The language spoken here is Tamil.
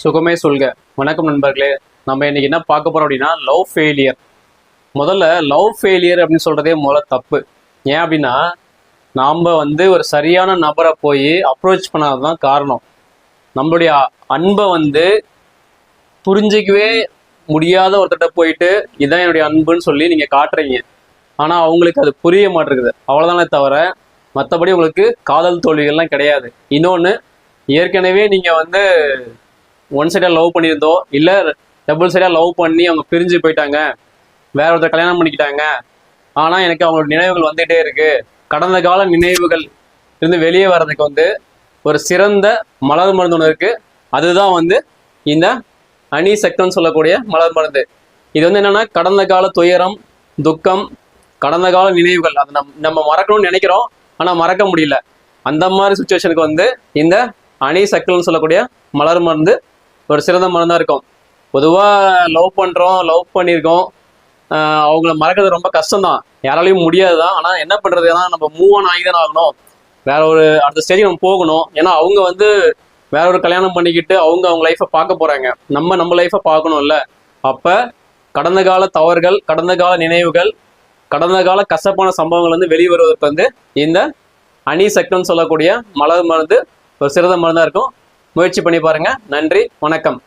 சுகமே சொல்க. வணக்கம் நண்பர்களே நம்ம இன்னைக்கு என்ன பார்க்க போறோம் அப்படின்னா லவ் ஃபெயிலியர் முதல்ல லவ் ஃபெயிலியர் அப்படின்னு சொல்றதே முதல்ல தப்பு. ஏன் அப்படின்னா நாம் வந்து ஒரு சரியான நபரை போய் அப்ரோச் பண்ணாததான் காரணம். நம்மளுடைய அன்பை வந்து புரிஞ்சிக்கவே முடியாத ஒருத்தட்ட போயிட்டு இதான் என்னுடைய அன்புன்னு சொல்லி நீங்க காட்டுறீங்க. ஆனா அவங்களுக்கு அது புரிய மாட்டேங்குது. அவ்வளோதானே தவிர மற்றபடி உங்களுக்கு காதல் தோல்விகள்லாம் கிடையாது. இன்னொன்று ஏற்கனவே நீங்கள் வந்து ஒன் சைடாக லவ் பண்ணியிருந்தோ இல்லை டபுள் சைடாக லவ் பண்ணி அவங்க பிரிஞ்சு போயிட்டாங்க. வேற ஒருத்தர் கல்யாணம் பண்ணிக்கிட்டாங்க. ஆனால் எனக்கு அவங்களோட நினைவுகள் வந்துகிட்டே இருக்குது கடந்த கால நினைவுகள் இருந்து வெளியே வர்றதுக்கு வந்து ஒரு சிறந்த மலர் மருந்து ஒன்று இருக்குது அதுதான் வந்து இந்த அணி சக்தம்னு சொல்லக்கூடிய மலர் மருந்து. இது வந்து என்னன்னா கடந்த கால துயரம் துக்கம் கடந்த கால நினைவுகள். அதை நம் நம்ம மறக்கணும்னு நினைக்கிறோம். ஆனால் மறக்க முடியல. அந்த மாதிரி சுச்சுவேஷனுக்கு வந்து இந்த அணி சக்கல்னு சொல்லக்கூடிய மலர் மருந்து ஒரு சிறந்த மருந்தா இருக்கும். பொதுவாக லவ் பண்ணுறோம் லவ் பண்ணியிருக்கோம். அவங்கள மறக்கிறது ரொம்ப கஷ்டம்தான். யாராலையும் முடியாது தான் ஆனால் என்ன பண்ணுறது ஏன்னா நம்ம மூவ் ஆன் ஆகி தானே ஆகணும். வேற ஒரு அடுத்த ஸ்டேஜ் நம்ம போகணும். ஏன்னா அவங்க வந்து வேற ஒரு கல்யாணம் பண்ணிக்கிட்டு அவங்க அவங்க லைஃப்பை பார்க்க போகிறாங்க நம்ம நம்ம லைஃப்பை பார்க்கணும்ல. அப்போ கடந்த கால தவறுகள் கடந்த கால நினைவுகள் கடந்த கால கசப்பான சம்பவங்கள் வந்து வெளிவருவதற்கு வந்து இந்த அணி சக்தம்னு சொல்லக்கூடிய மலர் மருந்து ஒரு சிறந்த மருந்தாக இருக்கும். முயற்சி பண்ணி பாருங்க. நன்றி வணக்கம்.